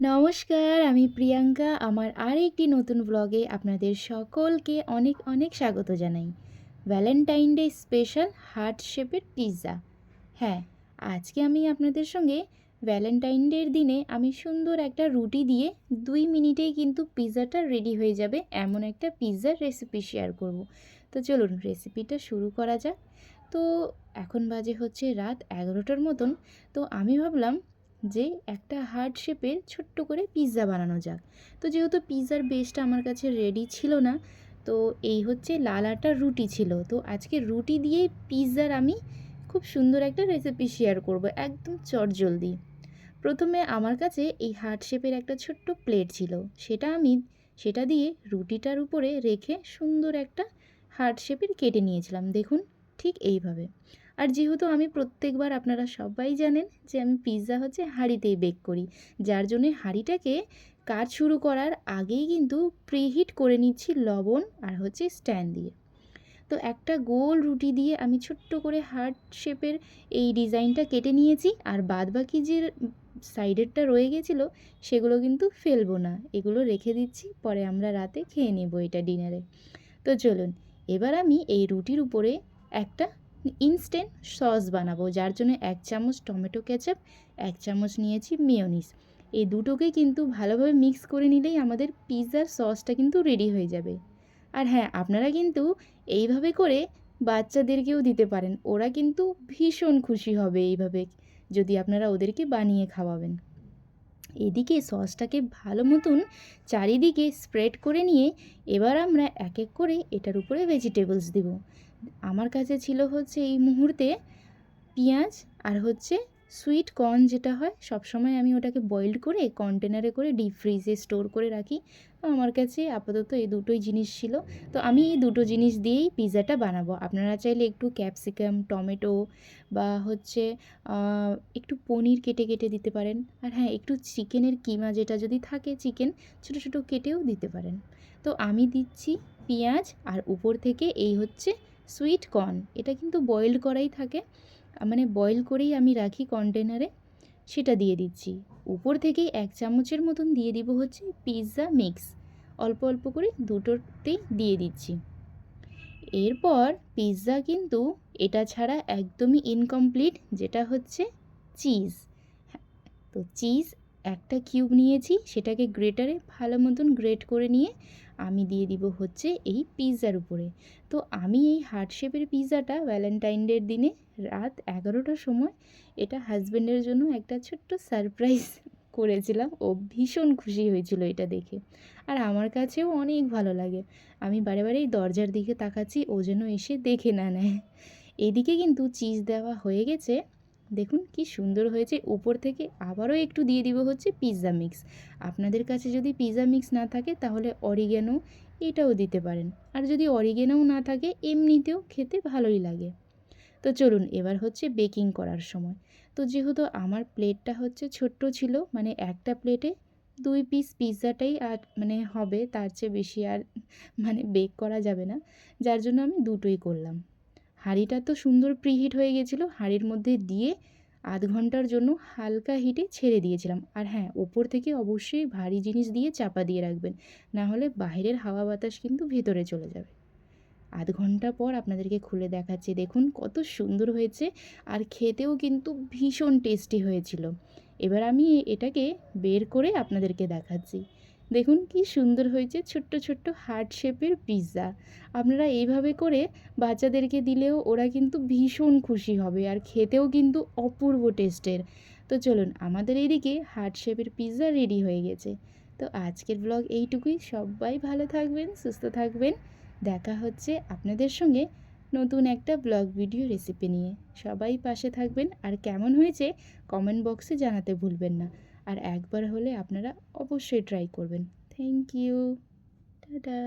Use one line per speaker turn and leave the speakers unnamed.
নমস্কার, আমি প্রিয়াঙ্কা। আমার আরেকটি নতুন ব্লগে আপনাদের সকলকে অনেক অনেক স্বাগত জানাই। ভ্যালেন্টাইন ডে স্পেশাল হার্ট শেপের পিৎজা হ্যাঁ আজকে আমি আপনাদের সঙ্গে ভ্যালেন্টাইন ডের দিনে আমি সুন্দর একটা রুটি দিয়ে দুই মিনিটেই কিন্তু পিৎজাটা রেডি হয়ে যাবে এমন একটা পিৎজার রেসিপি শেয়ার করব। তো চলুন রেসিপিটা শুরু করা যাক। তো এখন বাজে হচ্ছে রাত এগারোটার মতন। তো আমি ভাবলাম যে একটা হার্ট শেপের ছোট্ট করে পিৎজা বানানো যাক। তো যেহেতু পিৎজার বেসটা আমার কাছে রেডি ছিল না, তো এই হচ্ছে লাল আটার রুটি ছিল। তো আজকে রুটি দিয়েই পিৎজার আমি খুব সুন্দর একটা রেসিপি শেয়ার করব, একদম চটজলদি। প্রথমে আমার কাছে এই হার্ট শেপের একটা ছোট্ট প্লেট ছিল। সেটা আমি, সেটা দিয়ে রুটিটার উপরে রেখে সুন্দর একটা হার্ট শেপের কেটে নিয়েছিলাম। দেখুন, ঠিক এইভাবে। আর যেহেতু আমি প্রত্যেকবার আপনারা সবাই জানেন যে আমি পিৎজা হচ্ছে হাঁড়িতেই বেক করি, যার জন্যে হাঁড়িটাকে কাজ শুরু করার আগেই কিন্তু প্রিহিট করে নিচ্ছি লবণ আর হচ্ছে স্ট্যান্ড দিয়ে। তো একটা গোল রুটি দিয়ে আমি ছোট্ট করে হার্ট শেপের এই ডিজাইনটা কেটে নিয়েছি আর বাদ বাকি যে সাইডেরটা রয়ে গেছিল সেগুলো কিন্তু ফেলব না, এগুলো রেখে দিচ্ছি, পরে আমরা রাতে খেয়ে নেব এটা ডিনারে তো চলুন, এবার আমি এই রুটির উপরে একটা ইনস্ট্যান্ট সস বানাবো, যার জন্য এক চামচ টমেটো কেচাপ, এক চামচ নিয়েছি মেয়োনিস এই দুটোকে কিন্তু ভালোভাবে মিক্স করে নিলেই আমাদের পিৎজার সসটা কিন্তু রেডি হয়ে যাবে। আর হ্যাঁ আপনারা কিন্তু এইভাবে করে বাচ্চাদেরকেও দিতে পারেন, ওরা কিন্তু ভীষণ খুশি হবে এইভাবে, যদি আপনারা ওদেরকে বানিয়ে খাওয়াবেন। এদিকে সসটাকে ভালো মতন চারিদিকে স্প্রেড করে নিয়ে এবার আমরা এক এক করে এটার উপরে ভেজিটেবলস দিব। আমার কাছে ছিল হচ্ছে এই মুহূর্তে পেঁয়াজ আর হচ্ছে সুইট কর্ন যেটা হয়, সবসময় আমি ওটাকে বয়েলড করে কন্টেনারে করে ডিপ ফ্রিজে স্টোর করে রাখি। তো আমার কাছে আপাতত এই দুটোই জিনিস ছিল। তো আমি এই দুটো জিনিস দিয়েই পিৎজাটা বানাবো। আপনারা চাইলে একটু ক্যাপসিকাম টমেটো বা হচ্ছে একটু পনির কেটে কেটে দিতে পারেন। আর হ্যাঁ একটু চিকেনের কিমা যেটা যদি থাকে চিকেন, ছোটো ছোটো কেটেও দিতে পারেন। তো আমি দিচ্ছি পেঁয়াজ আর উপর থেকে এই হচ্ছে সুইট কর্ন। এটা কিন্তু বয়েলড করাই থাকে। মানে বয়েল করেই আমি রাখি কন্টেনারে সেটা দিয়ে দিচ্ছি। উপর থেকে এক চামচের মতন দিয়ে দিব হচ্ছে পিৎজা মিক্স অল্প অল্প করে দুটোতেই দিয়ে দিচ্ছি। এরপর পিৎজা কিন্তু এটা ছাড়া একদমই ইনকমপ্লিট যেটা হচ্ছে চিজ তো চিজ একটা কিউব নিয়েছি, সেটাকে গ্রেটারে ভালো মতন গ্রেট করে নিয়ে আমি দিয়ে দিব হচ্ছে এই পিৎজার উপরে। তো আমি এই হার্ট শেপের পিৎজাটা ভ্যালেন্টাইন ডের দিনে রাত এগারোটার সময় এটা হাজব্যান্ডের জন্য একটা ছোট্ট সারপ্রাইজ করেছিলাম। ও ভীষণ খুশি হয়েছিল এটা দেখে। আর আমার কাছেও অনেক ভালো লাগে। আমি বারে বারে এই দরজার দিকে তাকাচ্ছি, ও যেন এসে দেখে না নেয়। এদিকে কিন্তু চিজ দেওয়া হয়ে গেছে। দেখুন কি সুন্দর হয়েছে। উপর থেকে আবারও একটু দিয়ে দিব হচ্ছে পিৎজা মিক্স আপনাদের কাছে যদি পিৎজা মিক্স না থাকে তাহলে অরিগেনো এটাও দিতে পারেন। আর যদি অরিগেনোও না থাকে এমনিতেও খেতে ভালোই লাগে। তো চলুন এবার হচ্ছে বেকিং করার সময়। তো যেহেতু আমার প্লেটটা হচ্ছে ছোট্ট ছিল মানে একটা প্লেটে দুই পিস পিৎজাটাই আর মানে হবে, তার চেয়ে বেশি আর মানে বেক করা যাবে না। যার জন্য আমি দুটোই করলাম। হাঁড়িটা তো সুন্দর প্রিহিট হয়ে গেছিল, হাঁড়ির মধ্যে দিয়ে আধ ঘণ্টার জন্য হালকা হিটে ছেড়ে দিয়েছিলাম। আর হ্যাঁ ওপর থেকে অবশ্যই ভারী জিনিস দিয়ে চাপা দিয়ে রাখবেন, না হলে বাইরের হাওয়া বাতাস কিন্তু ভেতরে চলে যাবে। আধ ঘণ্টা পর আপনাদেরকে খুলে দেখাচ্ছি, দেখুন কত সুন্দর হয়েছে আর খেতেও কিন্তু ভীষণ টেস্টি হয়েছিল। এবার আমি এটাকে বের করে আপনাদেরকে দেখাচ্ছি। দেখুন কি সুন্দর হয়েছে ছোট্ট ছোট্ট হার্ট শেপের পিৎজা আপনারা এইভাবে করে বাচ্চাদেরকে দিলেও ওরা কিন্তু ভীষণ খুশি হবে আর খেতেও কিন্তু অপূর্ব টেস্টের তো চলুন আমাদের এইদিকে হার্ট শেপের পিৎজা রেডি হয়ে গেছে। তো আজকের ব্লগ এইটুকুই। সবাই ভালো থাকবেন, সুস্থ থাকবেন। দেখা হচ্ছে আপনাদের সঙ্গে নতুন একটা ব্লগ ভিডিও রেসিপি নিয়ে। সবাই পাশে থাকবেন আর কেমন হয়েছে কমেন্ট বক্সে জানাতে ভুলবেন না। আর একবার হলে আপনারা অবশ্যই ট্রাই করবেন। Thank you tata.